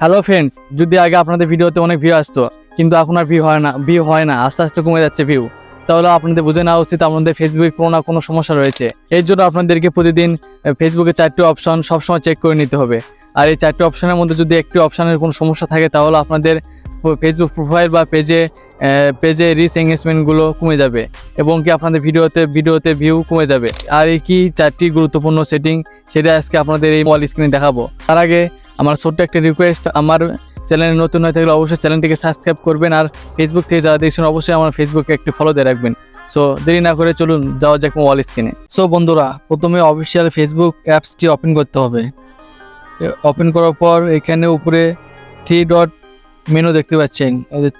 Hello friends যদি আগে আপনাদের ভিডিওতে অনেক ভিউ আসতো, কিন্তু এখন আর ভিউ হয় না ভিউ হয় না, আস্তে আস্তে কমে যাচ্ছে ভিউ তাহলে আপনাদের বুঝে নেওয়া উচিত আপনাদের ফেসবুকে কোনো না কোনো সমস্যা রয়েছে। এর জন্য আপনাদেরকে প্রতিদিন ফেসবুকে চারটি অপশন সবসময় চেক করে নিতে হবে। আর এই চারটি অপশনের মধ্যে যদি একটি অপশানের কোনো সমস্যা থাকে, তাহলে আপনাদের ফেসবুক প্রোফাইল বা পেজে পেজে রিচ এঙ্গেজমেন্টগুলো কমে যাবে এবং কি আপনাদের ভিডিওতে ভিডিওতে ভিউ কমে যাবে। আর এই কি চারটি গুরুত্বপূর্ণ সেটিং সেটা আজকে আপনাদের এই মোবাইল স্ক্রিনে দেখাবো। তার আগে আমার ছোট্ট একটা রিকোয়েস্ট আমার চ্যানেলে নতুন হয়ে থাকলে অবশ্যই চ্যানেলটিকে সাবস্ক্রাইব করবেন আর ফেসবুক থেকে যারা দেখছেন, অবশ্যই আমার ফেসবুকে একটি ফলো দিয়ে রাখবেন। সো দেরি না করে চলুন, যাওয়া যাক মোবাইল স্ক্রিনে সো বন্ধুরা, প্রথমে অফিসিয়াল ফেসবুক অ্যাপসটি ওপেন করতে হবে। ওপেন করার পর এখানে উপরে থ্রি ডট মেনু দেখতে পাচ্ছেন।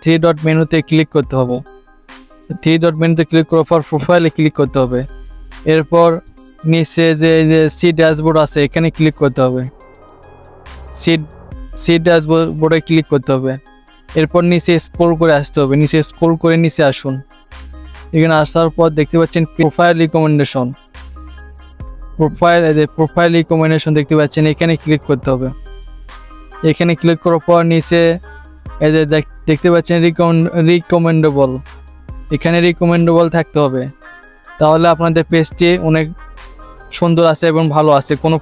থ্রি ডট মেনুতে ক্লিক করতে হবে। থ্রি ডট মেনুতে ক্লিক করার পর প্রোফাইলে ক্লিক করতে হবে। এরপর নিচে যে যে সি ড্যাশবোর্ড আছে, এখানে ক্লিক করতে হবে। সি সি ড্যাশবোর্ডে ক্লিক করতে হবে। এরপর নিচে স্ক্রল করে আসতে হবে। নিচে স্ক্রল করে নিচে আসুন। এখানে আসার পর দেখতে পাচ্ছেন profile recommendation profile profile recommendation দেখতে পাচ্ছেন, এখানে ক্লিক করতে হবে। এখানে ক্লিক করার পর নিচে দেখ- দেখতে পাচ্ছেন রিকমেন্ডেবল এখানে রিকমেন্ডেবল থাকতে হবে। তাহলে আপনাদের পেজটি অনেক সুন্দর আছে এবং ভালো আছে। কোনো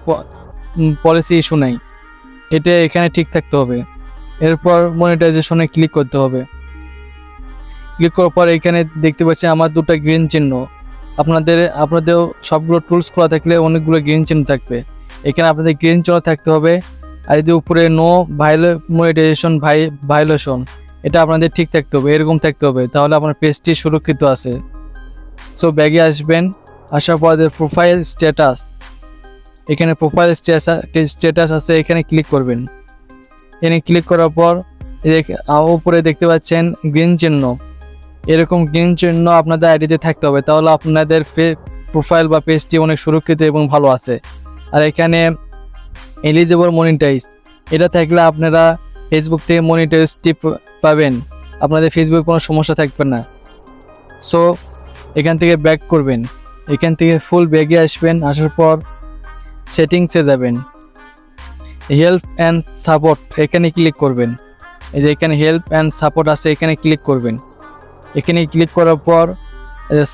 পলিসি ইস্যু নেই। এটা এখানে ঠিক থাকতে হবে। এরপর মনিটাইজেশনে ক্লিক করতে হবে। ক্লিক করার পর এখানে দেখতে পাচ্ছেন আমার দুটো গ্রিন চিহ্ন। আপনাদের আপনাদের সবগুলো টুলস খোলা থাকলে অনেকগুলো গ্রিন চিহ্ন থাকবে। এখানে আপনাদের গ্রিন চিহ্ন থাকতে হবে। আর এই উপরে নো ভাইলে মনিটাইজেশন ভাই ভাইলেশন এটা আপনাদের ঠিক থাকতে হবে, এরকম থাকতে হবে। তাহলে আপনার পেজটি সুরক্ষিত আছে। সো ব্যাগে আসবেন, আসার পর প্রোফাইল স্ট্যাটাস এখানে প্রোফাইল স্ট্যাটাস আছে, এখানে ক্লিক করবেন। এখানে ক্লিক করার পর উপরে দেখতে পাচ্ছেন গ্রিন চিহ্ন। এরকম গ্রিন চিহ্ন আপনাদের আইডিতে থাকতে হবে, তাহলে আপনাদের প্রোফাইল বা পেজটি অনেক সুরক্ষিত এবং ভালো আছে। আর এখানে এলিজিবল মনিটাইজ এটা থাকলে আপনারা ফেসবুক থেকে মনিটাইজটি পাবেন। আপনাদের ফেসবুকে কোনো সমস্যা থাকবে না। সো এখান থেকে ব্যাক করবেন। এখান থেকে ফুল ব্যাগে আসবেন, আসার পর সেটিংসে যাবেন। হেল্প অ্যান্ড সাপোর্ট এখানে ক্লিক করবেন। এই যে এখানে হেল্প অ্যান্ড সাপোর্ট আছে এখানে ক্লিক করবেন। এখানে ক্লিক করার পর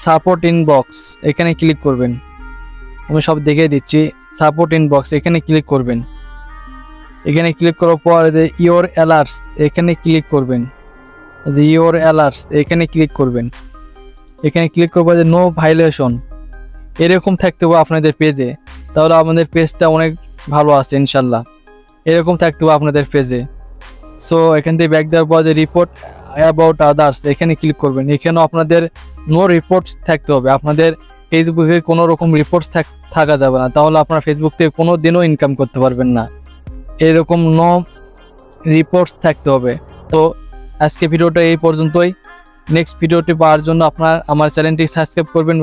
সাপোর্ট ইনবক্স এখানে ক্লিক করবেন। আমি সব দেখিয়ে দিচ্ছি, সাপোর্ট ইনবক্স, এখানে ক্লিক করবেন। এখানে ক্লিক করার পর যে ইওর অ্যালার্টস, এখানে ক্লিক করবেন। যে ইওর অ্যালার্টস, এখানে ক্লিক করবেন। এখানে ক্লিক করব যে নো ভাইলেশন এরকম থাকতে হবে আপনাদের পেজে। তাহলে আমাদের পেজটা অনেক ভালো আছে, ইনশাল্লাহ। এরকম থাকতে হবে আপনাদের পেজে সো এখান থেকে ব্যাক দেওয়ার পর যে রিপোর্ট অ্যাবাউট আদার্স এখানে ক্লিক করবেন। এখানেও আপনাদের নো রিপোর্টস থাকতে হবে। আপনাদের ফেসবুকে কোনো রকম রিপোর্টস থাকা যাবে না। তাহলে আপনার ফেসবুক থেকে কোনো দিনও ইনকাম করতে পারবেন না। এরকম নো রিপোর্টস থাকতে হবে। তো, আজকে ভিডিওটা এই পর্যন্তই। নেক্সট ভিডিওটি পাওয়ার জন্য আপনার আমার চ্যানেলটি সাবস্ক্রাইব করবেন।